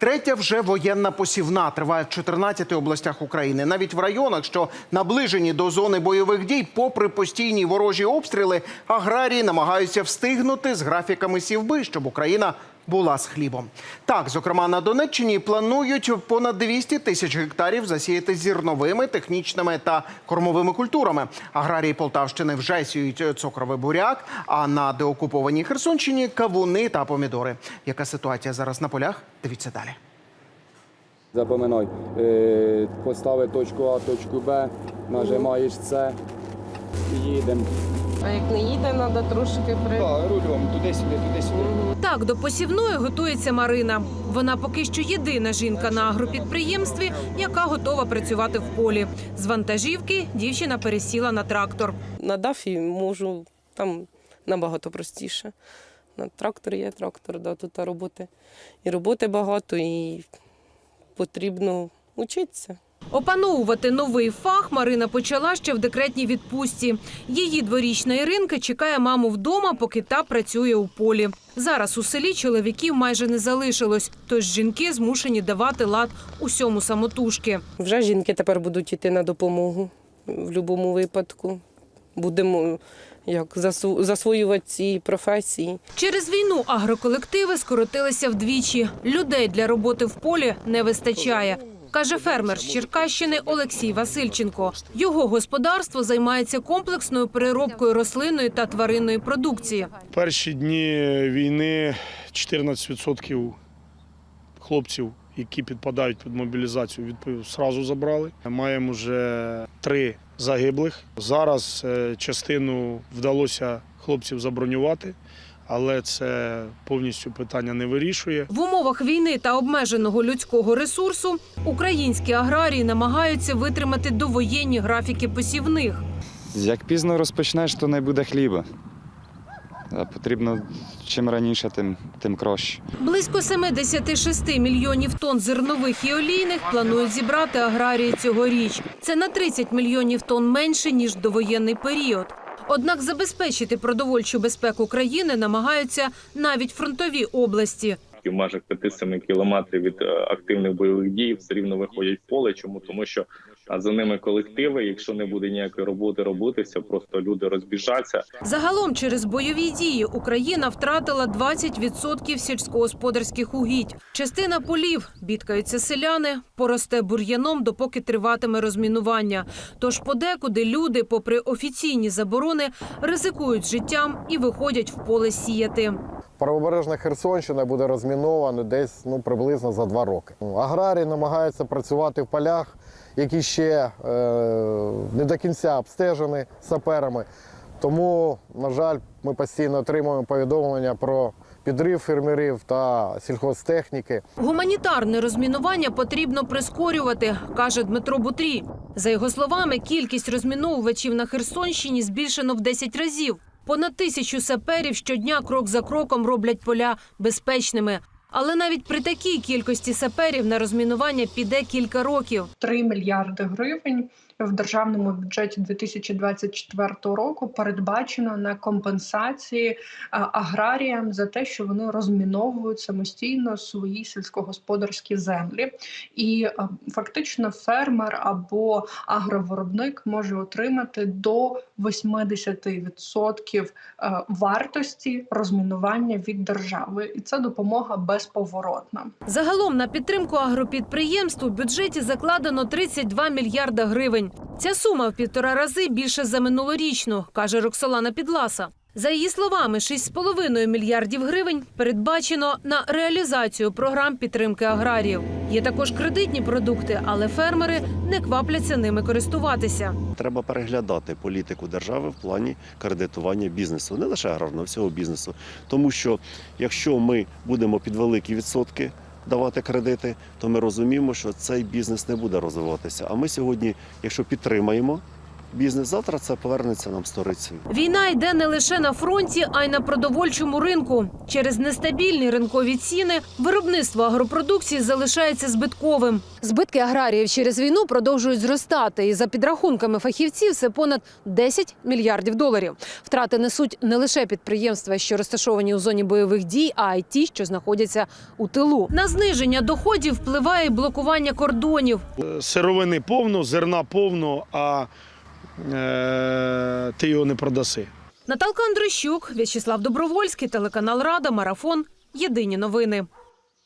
Третя вже воєнна посівна триває в 14 областях України. Навіть в районах, що наближені до зони бойових дій, попри постійні ворожі обстріли, аграрії намагаються встигнути з графіками сівби, щоб Україна була з хлібом. Так, зокрема, на Донеччині планують понад 200 тисяч гектарів засіяти зірновими, технічними та кормовими культурами. Аграрії Полтавщини вже сіють цукровий буряк, а на деокупованій Херсонщині кавуни та помідори. Яка ситуація зараз на полях? Дивіться далі. Запоминай, е, постави точку А, точку Б, нажимаєш це і їдемо. А як не їде, треба трошки при. Так, рулем, туди-сюди, туди-сюди. Так, до посівної готується Марина. Вона поки що єдина жінка на агропідприємстві, яка готова працювати в полі. З вантажівки дівчина пересіла на трактор. На дафі можу там набагато простіше. На трактор є трактор, да, тут роботи. І роботи багато, і потрібно вчитися. Опановувати новий фах Марина почала ще в декретній відпустці. Її дворічна Іринка чекає маму вдома, поки та працює у полі. Зараз у селі чоловіків майже не залишилось, тож жінки змушені давати лад усьому самотужки. Вже жінки тепер будуть йти на допомогу в будь-якому випадку. Будемо як засвоювати ці професії. Через війну агроколективи скоротилися вдвічі. Людей для роботи в полі не вистачає. Каже фермер з Черкащини Олексій Васильченко. Його господарство займається комплексною переробкою рослинної та тваринної продукції. Перші дні війни 14% хлопців, які підпадають під мобілізацію, відповів, сразу забрали. Маємо вже три загиблих. Зараз е, частину вдалося хлопців забронювати, але це повністю питання не вирішує. В умовах війни та обмеженого людського ресурсу українські аграрії намагаються витримати довоєнні графіки посівних. Як пізно розпочнеш, то не буде хліба. А потрібно чим раніше, тим, тим краще. Близько 76 мільйонів тонн зернових і олійних планують зібрати аграрії цьогоріч. Це на 30 мільйонів тонн менше ніж довоєнний період. Однак забезпечити продовольчу безпеку країни намагаються навіть фронтові області. в межах 5-7 кілометрів від е, активних бойових дій все рівно виходять в поле. Чому тому, що а, за ними колективи, якщо не буде ніякої роботи робитися, просто люди розбіжаться. Загалом через бойові дії Україна втратила 20% сільськогосподарських угідь. Частина полів, бідкаються селяни, поросте бур'яном, допоки триватиме розмінування. Тож подекуди люди, попри офіційні заборони, ризикують життям і виходять в поле сіяти. Правобережна Херсонщина буде розмінована десь ну, приблизно за два роки. Аграрії намагаються працювати в полях, які ще е, не до кінця обстежені саперами. Тому, на жаль, ми постійно отримуємо повідомлення про підрив фермерів та сільхозтехніки. Гуманітарне розмінування потрібно прискорювати, каже Дмитро Бутрі. За його словами, кількість розміновувачів на Херсонщині збільшено в 10 разів. Понад тисячу саперів щодня крок за кроком роблять поля безпечними. Але навіть при такій кількості саперів на розмінування піде кілька років. 3 мільярди гривень в державному бюджеті 2024 року передбачено на компенсації аграріям за те, що вони розміновують самостійно свої сільськогосподарські землі, і фактично фермер або агровиробник може отримати до 80% е, вартості розмінування від держави, і це допомога безповоротна. Загалом на підтримку агропідприємств у бюджеті закладено 32 мільярда гривень. Ця сума в півтора рази більше за минулорічну, каже Роксолана Підласа. За її словами, 6,5 мільярдів гривень передбачено на реалізацію програм підтримки аграріїв. Є також кредитні продукти, але фермери не квапляться ними користуватися. Треба переглядати політику держави в плані кредитування бізнесу, не лише аграрного, всього бізнесу. Тому що якщо ми будемо під великі відсотки давати кредити, то ми розуміємо, що цей бізнес не буде розвиватися. А ми сьогодні, якщо підтримаємо бізнес. Завтра це повернеться нам сторицею. Війна йде не лише на фронті, а й на продовольчому ринку. Через нестабільні ринкові ціни виробництво агропродукції залишається збитковим. Збитки аграріїв через війну продовжують зростати. І за підрахунками фахівців, це понад 10 мільярдів доларів. Втрати несуть не лише підприємства, що розташовані у зоні бойових дій, а й ті, що знаходяться у тилу. На зниження доходів впливає блокування кордонів. Сировини повно, зерна повно, а ти його не продаси. Наталка Андрищук, В'ячеслав Добровольський, телеканал Рада, Марафон. Єдині новини.